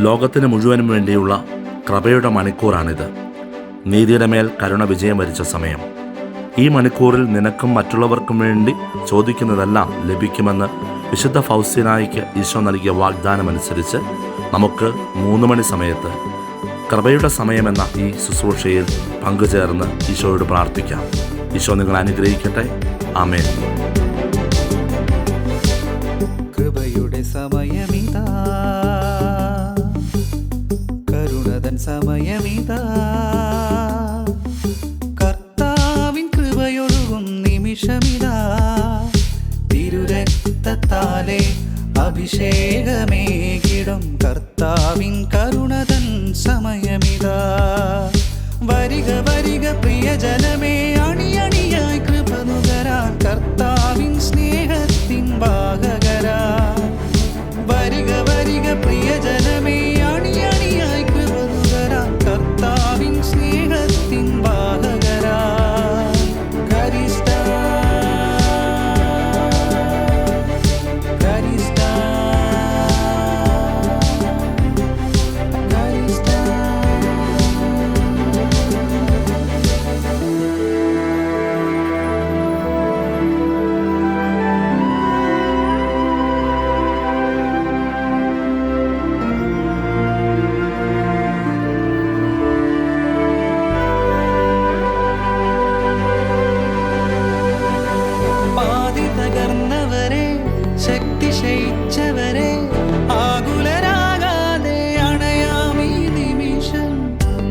ലോകത്തിന് മുഴുവനും വേണ്ടിയുള്ള കൃപയുടെ മണിക്കൂറാണിത്. നീതിയുടെ മേൽ കരുണ വിജയം വരിച്ച സമയം. ഈ മണിക്കൂറിൽ നിനക്കും മറ്റുള്ളവർക്കും വേണ്ടി ചോദിക്കുന്നതെല്ലാം ലഭിക്കുമെന്ന് വിശുദ്ധ ഫൗസ്യനായിക്ക് ഈശോ നൽകിയ വാഗ്ദാനം വാഗ്ദാനമനുസരിച്ച് നമുക്ക് മൂന്ന് മണി സമയത്ത് കൃപയുടെ സമയമെന്ന ഈ ശുശ്രൂഷയിൽ പങ്കുചേർന്ന് ഈശോയോട് പ്രാർത്ഥിക്കാം. ഈശോ നിങ്ങൾ അനുഗ്രഹിക്കട്ടെ. ആമേൻ. സമയമിതാ കർത്താവിൻ കൃപയൊഴുകും നിമിഷമിതാ. തിരുരക്തത്താലെ അഭിഷേകമേകിടും കർത്താവിൻ കരുണതൻ സമയമിതാ. വരിക വരിക പ്രിയജനമേ അണിയണിയായി കൃപ നുകരാൻ കർത്താവിൻ സ്നേഹത്തിൻ ശക്തി ക്ഷയിച്ചവരെ ആകുലരാകാതെ അണയാമീ നിമിഷം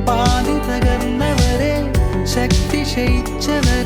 പാതി തകർന്നവരെ ശക്തി ക്ഷയിച്ചവരെ